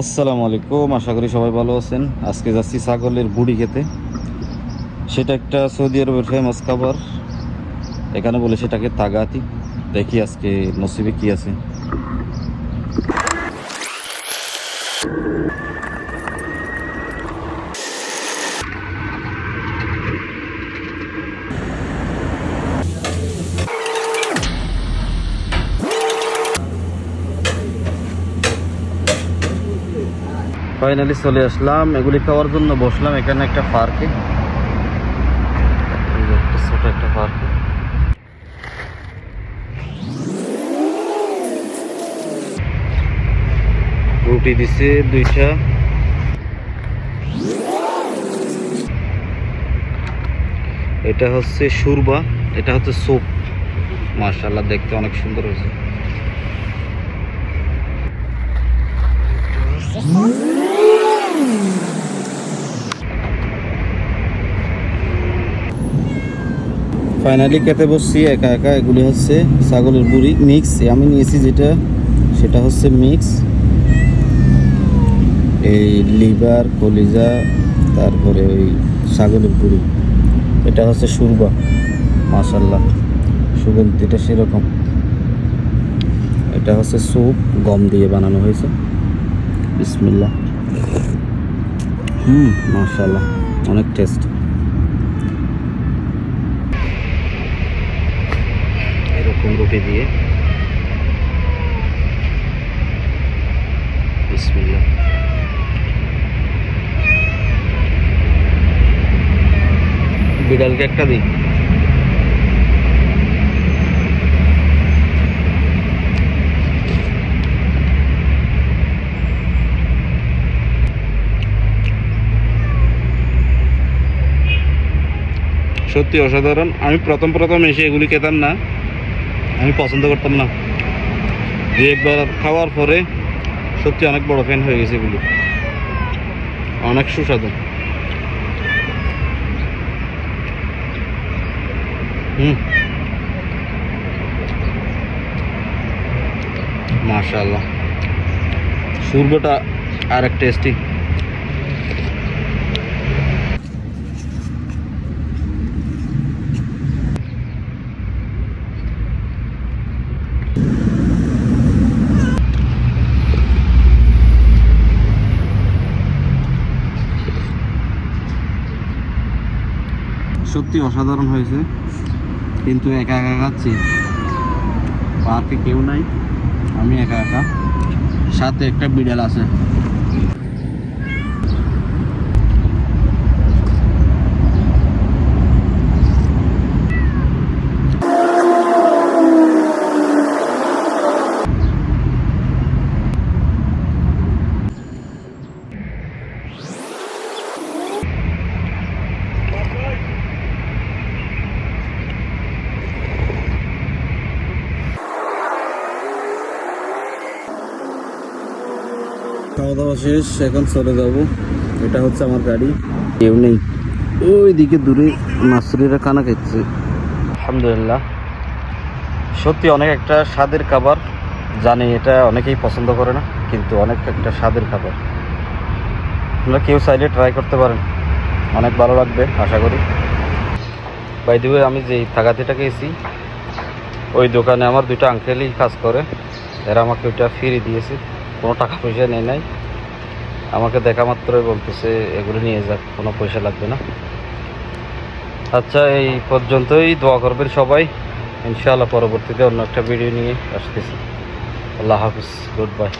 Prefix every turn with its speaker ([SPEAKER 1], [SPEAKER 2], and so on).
[SPEAKER 1] আসসালামু আলাইকুম, আশা করি সবাই ভালো আছেন। আজকে যাচ্ছি ছাগলের বুড়ি খেতে। সেটা একটা সৌদি আরবের ফেমাস খাবার। এখানে বলে সেটাকে তাগাতি। দেখি আজকে নসিবে কি আছে। ফাইনালি চলে আসলাম। এগুলি খাওয়ার জন্য বসলাম। এখানে একটা পার্কে। ছোট একটা পার্কে। রুটি দিছে দুইটা। এটা হচ্ছে সুরবা এটা হচ্ছে স্যুপ। মাশাআল্লাহ, দেখতে অনেক সুন্দর হয়েছে। ফাইনালি খেতে বসছি, একা একা, এগুলি হচ্ছে ছাগলের বুড়ি মিক্স আমি নিয়েছি যেটা, সেটা হচ্ছে মিক্স এই লিভার, কলিজা, তারপরে ওই ছাগলের বুড়ি, এটা হচ্ছে সুরবা মাশাল্লাহ সুগন্ধিটা সেরকম। এটা হচ্ছে স্যুপ, গম দিয়ে বানানো হয়েছে। বিসমিল্লাহ। হুম মাশাল্লাহ অনেক টেস্ট এরকম রুটি দিয়ে। বিসমিল্লাহ। বিড়ালকে একটা দিই। সত্যি অসাধারণ। আমি প্রথম প্রথম এসে এগুলি খেতাম না। আমি পছন্দ করতাম না। দু একবার খাওয়ার পরে সত্যি অনেক বড় ফ্যান হয়ে গেছে এগুলি। অনেক সুস্বাদু। হুম। মাশাল্লাহ সুরগোটা আর এক টেস্টি সত্যি অসাধারণ হয়েছে। কিন্তু একা একা খাচ্ছি। পার্কে কেউ নাই। আমি একা একা। সাথে একটা বিড়াল আছে। খাওয়া দাওয়া শেষ, এখন চলে যাব। এটা হচ্ছে আমার গাড়ি। কেউ নেই। ওই দিকে দূরে মাসুরিরা কানা খাচ্ছে আলহামদুলিল্লাহ। সত্যি অনেক একটা স্বাদের খাবার। জানি এটা অনেকেই পছন্দ করে না, কিন্তু অনেক একটা স্বাদের খাবার। আপনারা কেউ চাইলে ট্রাই করতে পারেন। অনেক ভালো লাগবে, আশা করি। বাই দিবে আমি যেই থাকাতিটাকে খেয়েছি, ওই দোকানে আমার দুটো আঙ্কেলই কাজ করে। এরা আমাকে ওইটা ফিরিয়ে দিয়েছে। কোনো টাকা পয়সা নেই নাই। আমাকে দেখা মাত্রই বলতেছে, এগুলো নিয়ে যাক, কোনো পয়সা লাগবে না। আচ্ছা এই পর্যন্তই দোয়া করবেন সবাই। ইনশাআল্লাহ পরবর্তীতে অন্য একটা ভিডিও নিয়ে আসতেছি। আল্লাহ হাফিজ, গুড বাই।